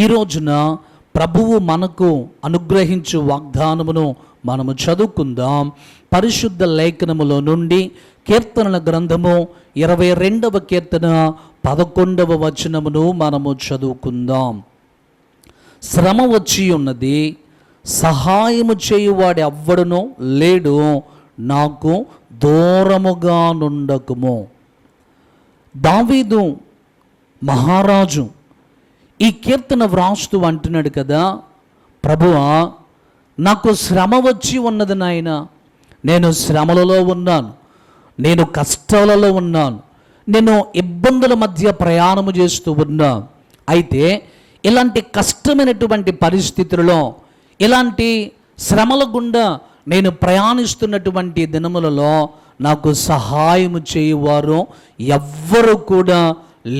ఈ రోజున ప్రభువు మనకు అనుగ్రహించు వాగ్దానమును మనము చదువుకుందాం. పరిశుద్ధ లేఖనములో నుండి కీర్తనల గ్రంథము ఇరవై రెండవ కీర్తన పదకొండవ వచనమును మనము చదువుకుందాం. శ్రమ వచ్చి ఉన్నది సహాయము చేయువాడు ఎవ్వడునో లేడు నాకు దూరముగా నుండకుము. దావీదు మహారాజు ఈ కీర్తన వ్రాస్తూ అంటున్నాడు కదా ప్రభువా నాకు శ్రమ వచ్చి ఉన్నది నాయన. నేను శ్రమలలో ఉన్నాను నేను కష్టాలలో ఉన్నాను నేను ఇబ్బందుల మధ్య ప్రయాణము చేస్తూ ఉన్నా. అయితే ఇలాంటి కష్టమైనటువంటి పరిస్థితులలో ఇలాంటి శ్రమల గుండా నేను ప్రయాణిస్తున్నటువంటి దినములలో నాకు సహాయము చేయువారు ఎవ్వరు కూడా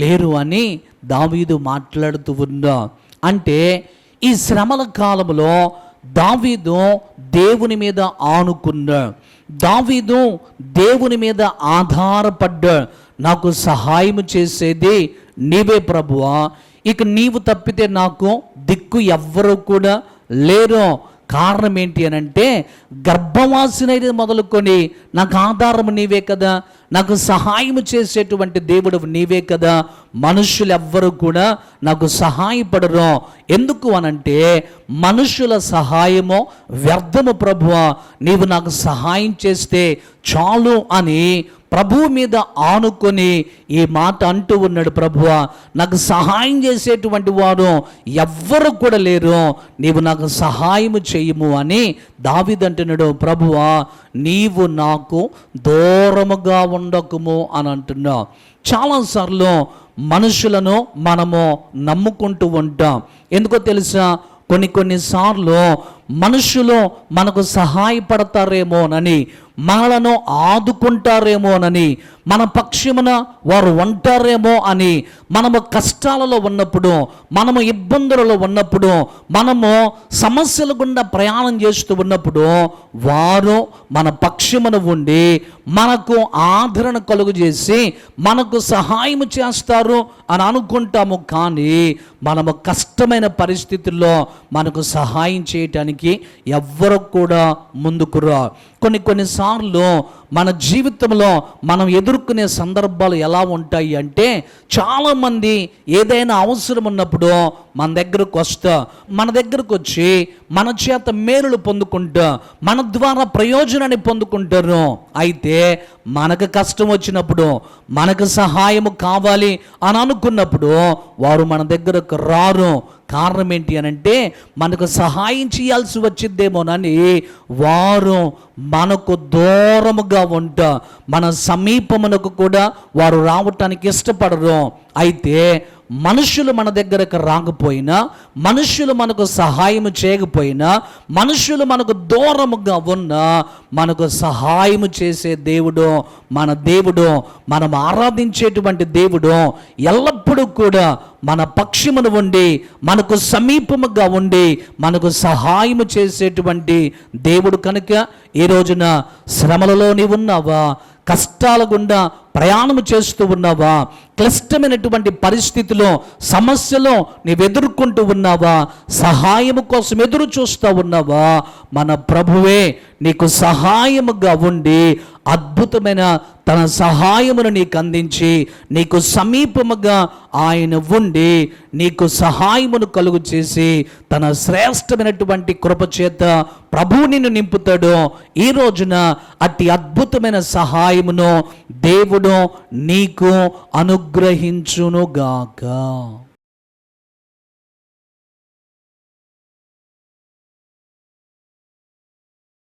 లేరు అని దావీదు మాట్లాడుతూ ఉన్నా అంటే ఈ శ్రమల కాలంలో దావీదు దేవుని మీద ఆనుకున్నా దావీదు దేవుని మీద ఆధారపడ్డా నాకు సహాయం చేసేది నీవే ప్రభువా. ఇక నీవు తప్పితే నాకు దిక్కు ఎవ్వరు కూడా లేరు. కారణం ఏంటి అని అంటే గర్భవాసినది మొదలుకొని నాకు ఆధారం నీవే కదా. నాకు సహాయం చేసేటువంటి దేవుడు నీవే కదా. మనుషులు ఎవ్వరు కూడా నాకు సహాయపడరు. ఎందుకు అనంటే మనుషుల సహాయము వ్యర్థము ప్రభువ. నీవు నాకు సహాయం చేస్తే చాలు అని ప్రభువు మీద ఆనుకొని ఈ మాట అంటూ ఉన్నాడు ప్రభువ. నాకు సహాయం చేసేటువంటి వాడు ఎవ్వరు కూడా లేరు. నీవు నాకు సహాయం చేయము అని దావిదంటున్నాడు ప్రభువా నీవు నాకు దూరముగా ఉండకుము అని అంటున్నా. చాలాసార్లు మనుషులను మనము నమ్ముకుంటూ ఉంటాం. ఎందుకో తెలుసా? కొన్ని కొన్నిసార్లు మనుషులు మనకు సహాయపడతారేమోనని మనలను ఆదుకుంటారేమోనని మన పక్షమున వారు ఉంటారేమో అని మనము కష్టాలలో ఉన్నప్పుడు మనము ఇబ్బందులలో ఉన్నప్పుడు మనము సమస్యల గుండా ప్రయాణం చేస్తూ ఉన్నప్పుడు వారు మన పక్షమున ఉండి మనకు ఆదరణ కలుగు చేసి మనకు సహాయం చేస్తారు అని అనుకుంటాము. కానీ మనము కష్టమైన పరిస్థితుల్లో మనకు సహాయం చేయటానికి ఎవ్వరు కూడా ముందుకు రా. కొన్ని కొన్నిసార్లు మన జీవితంలో మనం ఎదుర్కొనే సందర్భాలు ఎలా ఉంటాయి అంటే చాలామంది ఏదైనా అవసరం ఉన్నప్పుడు మన దగ్గరకు వస్తా మన దగ్గరకు వచ్చి మన చేత మేలులు పొందుకుంటా మన ద్వారా ప్రయోజనాన్ని పొందుకుంటారు. అయితే మనకు కష్టం వచ్చినప్పుడు మనకు సహాయము కావాలి అని అనుకున్నప్పుడు వారు మన దగ్గరకు రారు. కారణం ఏంటి అని అంటే మనకు సహాయం చేయాల్సి వచ్చిద్దేమోనని వారు మనకు దూరముగా ఉంట మన సమీపమునకు కూడా వారు రావటానికి ఇష్టపడరు. అయితే మనుషులు మన దగ్గరకు రాకపోయినా మనుషులు మనకు సహాయం చేయకపోయినా మనుషులు మనకు దూరముగా ఉన్నా మనకు సహాయం చేసే దేవుడు మన దేవుడు మనం ఆరాధించేటువంటి దేవుడు ఎల్లప్పుడూ కూడా మన పక్షమును ఉండి మనకు సమీపముగా ఉండి మనకు సహాయం చేసేటువంటి దేవుడు కనుక ఈ రోజున శ్రమలలోని ఉన్నావా? కష్టాల గుండా ప్రయాణము చేస్తూ ఉన్నావా? క్లిష్టమైనటువంటి పరిస్థితిలో సమస్యలో నీవు ఎదుర్కొంటూ ఉన్నావా? సహాయము కోసం ఎదురు చూస్తూ ఉన్నావా? మన ప్రభువే నీకు సహాయముగా ఉండి అద్భుతమైన తన సహాయమును నీకు అందించి నీకు సమీపముగా ఆయన ఉండి నీకు సహాయమును కలుగు చేసి తన శ్రేష్టమైనటువంటి కృపచేత ప్రభువు నిన్ను నింపుతాడు. ఈ రోజున అతి అద్భుతమైన సహాయమును దేవుడు నీకు అనుగ్రహించునుగాక.